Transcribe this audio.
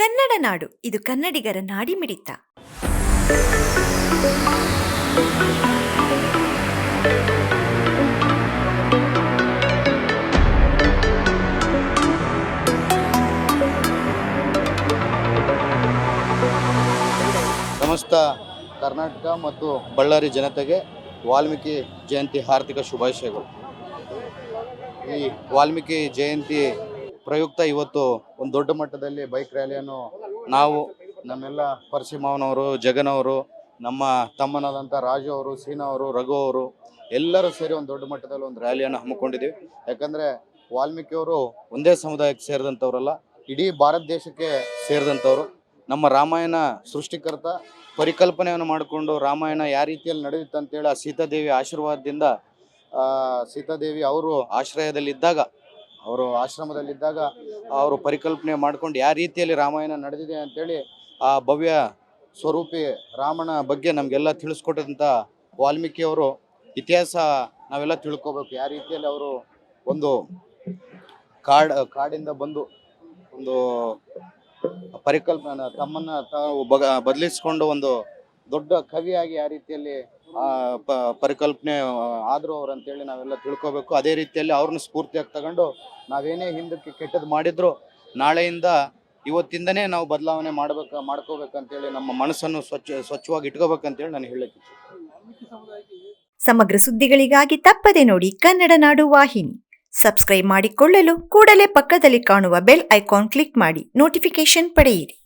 ಕನ್ನಡ ನಾಡು, ಇದು ಕನ್ನಡಿಗರ ನಾಡಿಮಿಡಿತ. ಸಮಸ್ತ ಕರ್ನಾಟಕ ಮತ್ತು ಬಳ್ಳಾರಿ ಜನತೆಗೆ ವಾಲ್ಮೀಕಿ ಜಯಂತಿ ಹಾರ್ದಿಕ ಶುಭಾಶಯಗಳು. ಈ ವಾಲ್ಮೀಕಿ ಜಯಂತಿ ಪ್ರಯುಕ್ತ ಇವತ್ತು ಒಂದು ದೊಡ್ಡ ಮಟ್ಟದಲ್ಲಿ ಬೈಕ್ ರ್ಯಾಲಿಯನ್ನು ನಾವು ನಮ್ಮೆಲ್ಲ ಜಗನ್ ಜಗನವರು ನಮ್ಮ ತಮ್ಮನಾದಂಥ ರಾಜು ಅವರು, ಸೀನಾ ಅವರು, ರಘು ಅವರು ಎಲ್ಲರೂ ಸೇರಿ ಒಂದು ದೊಡ್ಡ ಮಟ್ಟದಲ್ಲಿ ಒಂದು ರ್ಯಾಲಿಯನ್ನು ಹಮ್ಮಿಕೊಂಡಿದ್ದೀವಿ. ಯಾಕಂದರೆ ವಾಲ್ಮೀಕಿಯವರು ಒಂದೇ ಸಮುದಾಯಕ್ಕೆ ಸೇರಿದಂಥವ್ರಲ್ಲ, ಇಡೀ ಭಾರತ ದೇಶಕ್ಕೆ ಸೇರಿದಂಥವ್ರು. ನಮ್ಮ ರಾಮಾಯಣ ಸೃಷ್ಟಿಕರ್ತ ಪರಿಕಲ್ಪನೆಯನ್ನು ಮಾಡಿಕೊಂಡು ರಾಮಾಯಣ ಯಾವ ರೀತಿಯಲ್ಲಿ ನಡೆಯುತ್ತೆ ಅಂತೇಳಿ ಆ ಸೀತಾದೇವಿ ಆಶೀರ್ವಾದದಿಂದ ಸೀತಾದೇವಿ ಅವರು ಆಶ್ರಯದಲ್ಲಿದ್ದಾಗ ಅವರು ಆಶ್ರಮದಲ್ಲಿದ್ದಾಗ ಅವರು ಪರಿಕಲ್ಪನೆ ಮಾಡ್ಕೊಂಡು ಯಾವ ರೀತಿಯಲ್ಲಿ ರಾಮಾಯಣ ನಡೆದಿದೆ ಅಂತೇಳಿ ಆ ಭವ್ಯ ಸ್ವರೂಪಿ ರಾಮನ ಬಗ್ಗೆ ನಮಗೆಲ್ಲ ತಿಳಿಸ್ಕೊಟ್ಟಂಥ ವಾಲ್ಮೀಕಿಯವರು ಇತಿಹಾಸ ನಾವೆಲ್ಲ ತಿಳ್ಕೊಬೇಕು. ಯಾವ ರೀತಿಯಲ್ಲಿ ಅವರು ಒಂದು ಕಾಡ್, ಕಾಡಿಂದ ಬಂದು ಒಂದು ಪರಿಕಲ್ಪನೆ ತಮ್ಮನ್ನ ತಾವು ಬಗ, ಬದಲಿಸ್ಕೊಂಡು ಒಂದು ದೊಡ್ಡ ಕವಿಯಾಗಿ ಆ ರೀತಿಯಲ್ಲಿ ಆ ಪರಿಕಲ್ಪನೆ ಆದ್ರು ಅವ್ರು ಅಂತೇಳಿ ನಾವೆಲ್ಲ ತಿಳ್ಕೊಬೇಕು. ಅದೇ ರೀತಿಯಲ್ಲಿ ಅವ್ರನ್ನ ಸ್ಫೂರ್ತಿಯಾಗಿ ತಗೊಂಡು ನಾವೇನೇ ಹಿಂದಕ್ಕೆ ಕೆಟ್ಟದ್ದು ಮಾಡಿದ್ರು, ನಾಳೆಯಿಂದ ಇವತ್ತಿಂದನೇ ನಾವು ಬದಲಾವಣೆ ಮಾಡ್ಬೇಕು, ಮಾಡ್ಕೋಬೇಕಂತೇಳಿ ನಮ್ಮ ಮನಸ್ಸನ್ನು ಸ್ವಚ್ಛ, ಸ್ವಚ್ಛವಾಗಿ ಇಟ್ಕೋಬೇಕಂತೇಳಿ ನಾನು ಹೇಳಕ್ಕೆ ಸಮಗ್ರ ಸುದ್ದಿಗಳಿಗಾಗಿ ತಪ್ಪದೆ ನೋಡಿ ಕನ್ನಡ ನಾಡು ವಾಹಿನಿ. ಸಬ್ಸ್ಕ್ರೈಬ್ ಮಾಡಿಕೊಳ್ಳಲು ಕೂಡಲೇ ಪಕ್ಕದಲ್ಲಿ ಕಾಣುವ ಬೆಲ್ ಐಕಾನ್ ಕ್ಲಿಕ್ ಮಾಡಿ ನೋಟಿಫಿಕೇಶನ್ ಪಡೆಯಿರಿ.